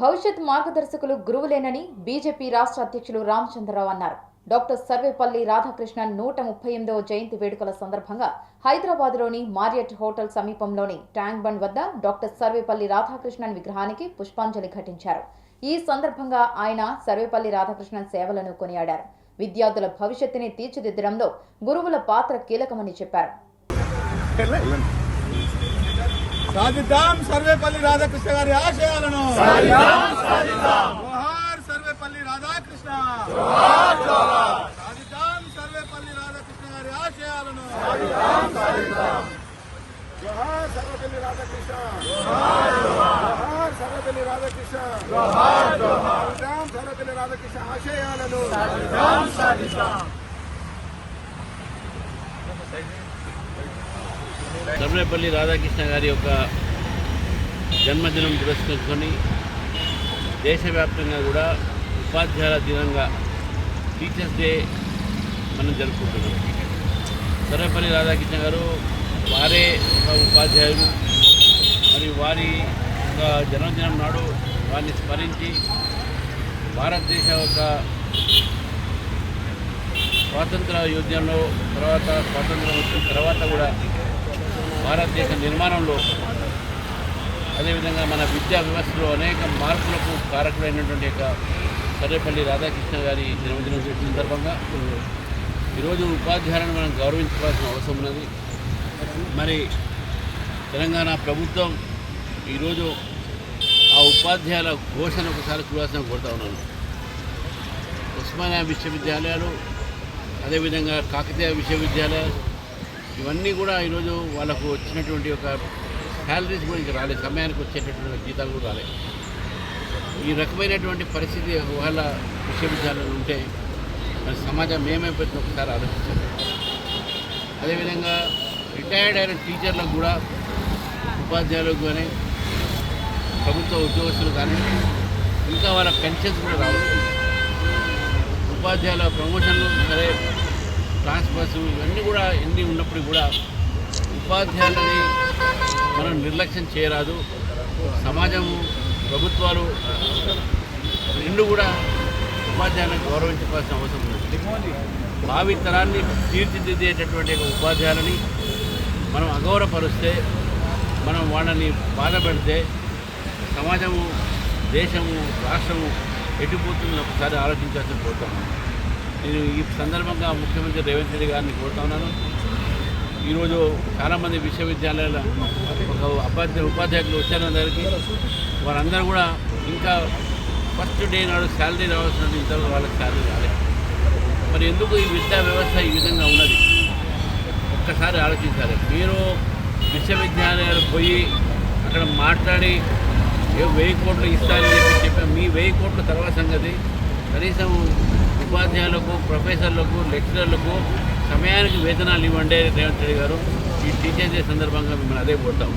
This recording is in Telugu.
భవిష్యత్ మార్గదర్శకులు గురువులేనని బీజేపీ రాష్ట్ర అధ్యక్షులు రామచంద్రరావు అన్నారు. డాక్టర్ సర్వేపల్లి రాధాకృష్ణన్ నూట ముప్పై ఎనిమిదవ జయంతి వేడుకల సందర్భంగా హైదరాబాద్లోని మార్రియట్ హోటల్ సమీపంలోని ట్యాంక్ బండ్ వద్ద డాక్టర్ సర్వేపల్లి రాధాకృష్ణన్ విగ్రహానికి పుష్పాంజలి ఘటించారు. ఈ సందర్భంగా ఆయన సర్వేపల్లి రాధాకృష్ణన్ సేవలను కొనియాడారు. విద్యార్థుల భవిష్యత్తుని తీర్చిదిద్దడంలో గురువుల పాత్ర కీలకమని చెప్పారు. సాధిద్దాం సర్వేపల్లి రాధాకృష్ణ గారి ఆశయాలను. జోహార్ సర్వేపల్లి రాధాకృష్ణ. సాధిద్దాం సర్వేపల్లి రాధాకృష్ణ గారి ఆశయాలను. జోహార్ సర్వేపల్లి రాధాకృష్ణ. జోహార్ సర్వేపల్లి రాధాకృష్ణ. సాధిద్దాం సర్వేపల్లి రాధాకృష్ణ ఆశయాలను. సర్వేపల్లి రాధాకృష్ణ గారి యొక్క జన్మదినం పురస్కరించుకొని దేశవ్యాప్తంగా కూడా ఉపాధ్యాయుల దినంగా టీచర్స్ డే మనం జరుపుకుంటున్నాం. సర్వేపల్లి రాధాకృష్ణ గారు వారే ఒక ఉపాధ్యాయులు. మరి వారి ఒక జన్మదినం నాడు వారిని స్మరించి భారతదేశ యొక్క స్వాతంత్ర యుద్ధంలో తర్వాత స్వాతంత్రం వచ్చిన తర్వాత కూడా భారతదేశ నిర్మాణంలో అదేవిధంగా మన విద్యా వ్యవస్థలో అనేక మార్పులకు కారకుడైనటువంటి యొక్క సర్వేపల్లి రాధాకృష్ణ గారి జన్మదినం సందర్భంగా ఈరోజు ఉపాధ్యాయులను మనం గౌరవించుకోవాల్సిన అవసరం ఉన్నది. మరి తెలంగాణ ప్రభుత్వం ఈరోజు ఆ ఉపాధ్యాయుల ఘోషణ ఒకసారి చూడాల్సిన కోరుతా ఉన్నాను. ఉస్మానియా విశ్వవిద్యాలయాలు అదేవిధంగా కాకతీయ విశ్వవిద్యాలయాలు ఇవన్నీ కూడా ఈరోజు వాళ్ళకు వచ్చినటువంటి ఒక శాలరీస్ కూడా ఇంకా రాలేదు సమయానికి వచ్చేటటువంటి జీతాలు కూడా రాలేదు. ఈ రకమైనటువంటి పరిస్థితి వాళ్ళ విశ్వవిద్యాలయాలు ఉంటే మన సమాజం ఏమైపోతుంది ఒకసారి ఆలోచించాలి అదేవిధంగా రిటైర్డ్ అయిన టీచర్లకు కూడా ఉపాధ్యాయులకు కానీ ప్రభుత్వ ఉద్యోగస్తులు కానీ ఇంకా వాళ్ళ పెన్షన్స్ కూడా రావచ్చు ఉపాధ్యాయుల ప్రమోషన్లు సరే ట్రాన్స్ఫర్స్ ఇవన్నీ కూడా ఎన్ని ఉన్నప్పుడు కూడా ఉపాధ్యాయులని మనం నిర్లక్ష్యం చేయరాదు. సమాజము ప్రభుత్వాలు రెండు కూడా ఉపాధ్యాయులను గౌరవించుకోవాల్సిన అవసరం ఉంది భావి తరాన్ని తీర్చిదిద్దేటటువంటి ఒక ఉపాధ్యాయులని మనం అగౌరవపరుస్తే మనం వాళ్ళని బాధ పెడితే సమాజము దేశము రాష్ట్రము ఎటుపోతుందని ఒకసారి ఆలోచించాల్సిన కోరుతాను నేను ఈ సందర్భంగా ముఖ్యమంత్రి రేవంత్ రెడ్డి గారిని కోరుతా ఉన్నాను. ఈరోజు చాలామంది విశ్వవిద్యాలయాల ఒక ఉపాధ్యాయ ఉపాధ్యాయులు వచ్చారు అందరికీ. వారందరూ కూడా ఇంకా ఫస్ట్ డే నాడు శాలరీ రావాల్సిన ఇంతవరకు వాళ్ళకి శాలరీ రాలేదు మరి ఎందుకు ఈ విద్యా వ్యవస్థ ఈ విధంగా ఉన్నది? ఒక్కసారి ఆలోచించాలి. మీరు విశ్వవిద్యాలయాలు పోయి అక్కడ మాట్లాడి ఏ వెయ్యి కోట్లు ఇస్తారని చెప్పి చెప్పాం మీ వెయ్యి కోట్ల తర్వాత సంగతి. కనీసం ఉపాధ్యాయులకు ప్రొఫెసర్లకు లెక్చరర్లకు సమయానికి వేతనాలు ఇవ్వండి రేవంత్ రెడ్డి గారు. ఈ టీచర్స్ డే సందర్భంగా మిమ్మల్ని అదే కోరుతాం